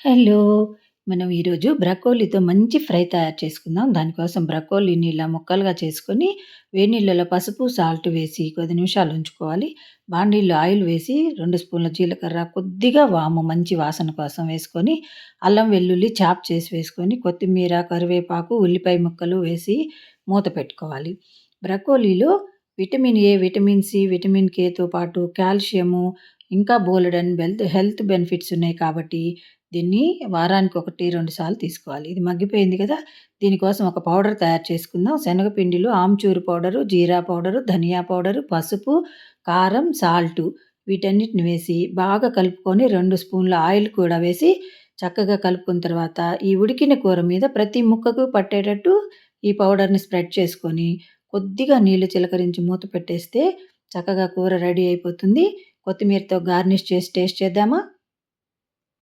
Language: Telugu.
హలో! మనం ఈరోజు బ్రకోలీతో మంచి ఫ్రై తయారు చేసుకుందాం. దానికోసం బ్రకోలీని ఇలా ముక్కలుగా చేసుకొని, వేడి నీళ్ళలో పసుపు, సాల్ట్ వేసి కొద్ది నిమిషాలు ఉంచుకోవాలి. బాండీల్లో ఆయిల్ వేసి రెండు స్పూన్ల జీలకర్ర, కొద్దిగా వాము మంచి వాసన కోసం వేసుకొని, అల్లం వెల్లుల్లి చాప్ చేసి వేసుకొని, కొత్తిమీర, కరివేపాకు, ఉల్లిపాయ ముక్కలు వేసి మూత పెట్టుకోవాలి. బ్రకోలీలో vitamin A, vitamin C, vitamin కేతో పాటు కాల్షియము, ఇంకా బోలెడన్ బెల్త్ హెల్త్ బెనిఫిట్స్ ఉన్నాయి కాబట్టి, దీన్ని వారానికి 1, 2 సార్లు తీసుకోవాలి. ఇది మగ్గిపోయింది కదా! దీనికోసం ఒక పౌడర్ తయారు చేసుకుందాం. శనగపిండిలో ఆమ్చూరు పౌడరు, జీరా పౌడరు, ధనియా పౌడరు, పసుపు, కారం, సాల్టు వీటన్నిటిని వేసి బాగా కలుపుకొని రెండు స్పూన్ల ఆయిల్ కూడా వేసి చక్కగా కలుపుకున్న తర్వాత, ఈ ఉడికిన కూర మీద ప్రతి ముక్కకు పట్టేటట్టు ఈ పౌడర్‌ని స్ప్రెడ్ చేసుకొని, కొద్దిగా నీళ్ళు చిలకరించి మూత పెట్టేస్తే చక్కగా కూర రెడీ అయిపోతుంది. కొత్తిమీరతో గార్నిష్ చేసి టేస్ట్ చేద్దామా?